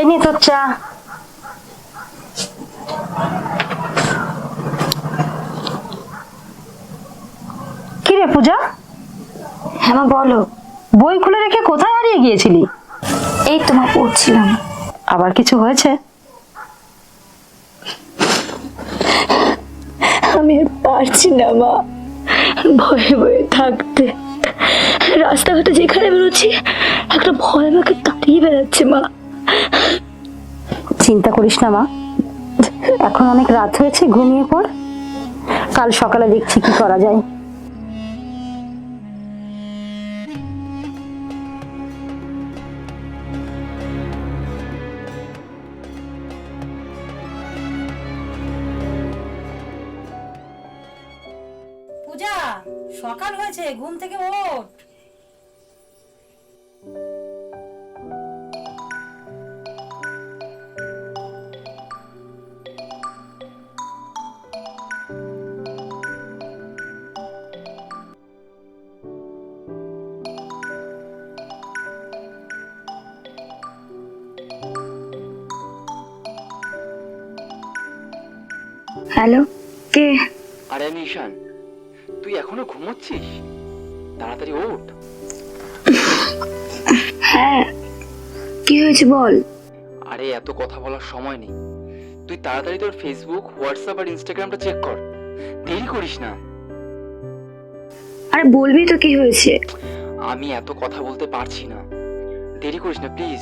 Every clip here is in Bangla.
এই নে তোর চা। কি রে পূজা? হ্যাঁ মা বলো। বই খুলে রেখে কোথায় হারিয়ে গিয়েছিলি? এই তোমার পড়ছিলাম। আবার কিছু হয়েছে? আমি আর পারছি না মা ভয়ে ভয়ে থাকতে। রাস্তাঘাটে যেখানে বেরোচ্ছি একটা ভয় আমাকে তাড়িয়ে বেড়াচ্ছে মা। চিন্তা করিস না, মা। এখন অনেক রাত হয়েছে, ঘুমিয়ে পড়। কাল সকালে দেখছি কি করা যায়। পূজা, সকাল হয়েছে, ঘুম থেকে ওঠ। হ্যালো কে? আরে আমি ঈশান তুই এখনও ঘুমোচ্ছিস? তাড়াতাড়ি ওঠ। হ্যাঁ কি হয়েছে বল? আরে এত কথা বলার সময় নেই। তুই তাড়াতাড়ি তোর ফেসবুক হোয়াটসঅ্যাপ আর ইনস্টাগ্রামটা চেক কর। দেরি করিস না। আরে বলবি তো কি হয়েছে? আমি এত কথা বলতে পারছি না। দেরি করিস না প্লিজ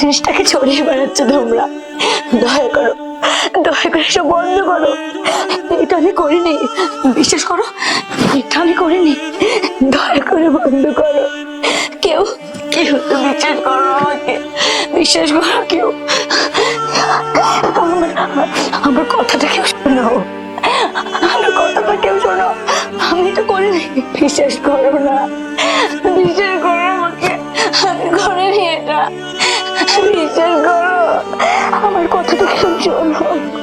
জিনিসটাকে ছড়িয়ে বেড়াচ্ছে তোমরা। দয়া করো, দয়া করে সব বন্ধ করো। এটা আমি করিনি, বিশ্বাস করো, এটা আমি করিনি। দয়া করে বন্ধ করো। কেউ কেউ তো বিশ্বাস করো আমাকে। বিশ্বাস করো কেউ। আমার আমার কথাটা কেউ শোনো বিশ্বাস করো আমার কথাটা শোনো